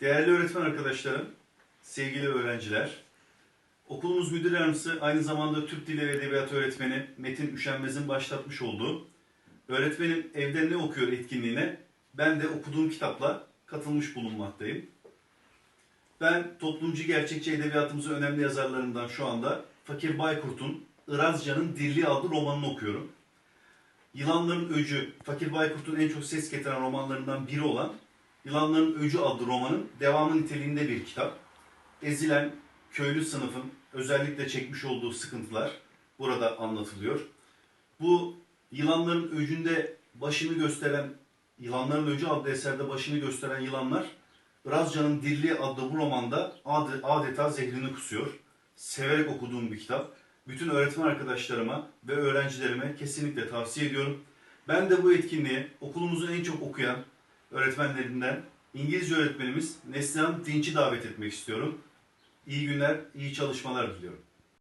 Değerli öğretmen arkadaşlarım, sevgili öğrenciler, okulumuz müdür yardımcısı aynı zamanda Türk Dili ve Edebiyatı öğretmeni Metin Üşenmez'in başlatmış olduğu Öğretmenim Evde Ne Okuyor etkinliğine ben de okuduğum kitapla katılmış bulunmaktayım. Ben toplumcu gerçekçi edebiyatımızın önemli yazarlarından şu anda Fakir Baykurt'un Irazcan'ın Dirliği adlı romanını okuyorum. Yılanların Öcü, Fakir Baykurt'un en çok ses getiren romanlarından biri olan Yılanların Öcü adlı romanın devamı niteliğinde bir kitap. Ezilen köylü sınıfın özellikle çekmiş olduğu sıkıntılar burada anlatılıyor. Bu yılanların öcünde başını gösteren, Yılanların Öcü adlı eserde başını gösteren yılanlar Irazcan'ın Dirliği adlı bu romanda ad- adeta zehrini kusuyor. Severek okuduğum bir kitap. Bütün öğretmen arkadaşlarıma ve öğrencilerime kesinlikle tavsiye ediyorum. Ben de bu etkinliğe okulumuzun en çok okuyan öğretmenlerinden İngilizce öğretmenimiz Neslihan Dinç'i davet etmek istiyorum. İyi günler, iyi çalışmalar diliyorum.